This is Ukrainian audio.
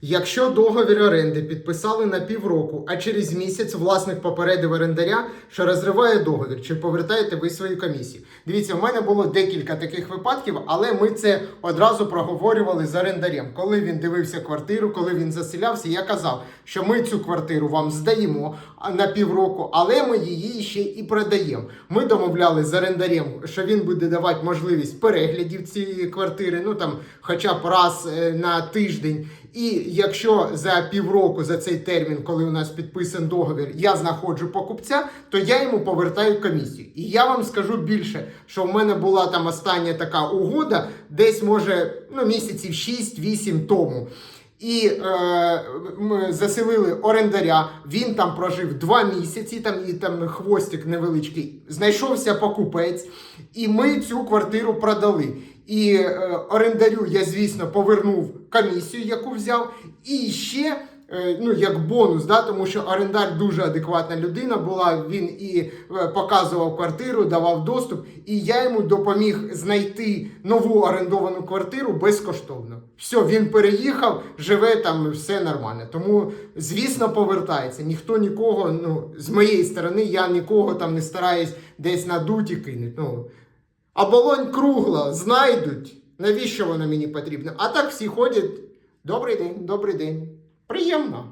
Якщо договір оренди підписали на півроку, а через місяць власник попередив орендаря, що розриває договір, чи повертаєте ви свої комісії? Дивіться, у мене було декілька таких випадків, але ми це одразу проговорювали з орендарем. Коли він дивився квартиру, коли він заселявся, я казав, що ми цю квартиру вам здаємо на півроку, але ми її ще і продаємо. Ми домовляли з орендарем, що він буде давати можливість переглядів цієї квартири, ну там хоча б раз е, на тиждень. І якщо за півроку, за цей термін, коли у нас підписан договір, я знаходжу покупця, то я йому повертаю комісію. І я вам скажу більше, що в мене була там остання така угода, десь може ну, місяців 6-8 тому. І е, ми заселили орендаря. Він там прожив два місяці, там і там хвостик невеличкий. Знайшовся покупець, і ми цю квартиру продали. І е, орендарю я, звісно, повернув комісію, яку взяв, і ще. е, Ну, як бонус, да, тому що орендар дуже адекватна людина була. Він і е, показував квартиру, давав доступ, і я йому допоміг знайти нову орендовану квартиру безкоштовно. Все, він переїхав, живе там, все нормально. Тому, звісно, повертається. Ніхто нікого, ну, з моєї сторони, я нікого там не стараюсь десь надуть і кинуть. Ну, Оболонь кругла, знайдуть. Навіщо вона мені потрібна? А так всі ходять. Добрий день, добрий день. Приємно.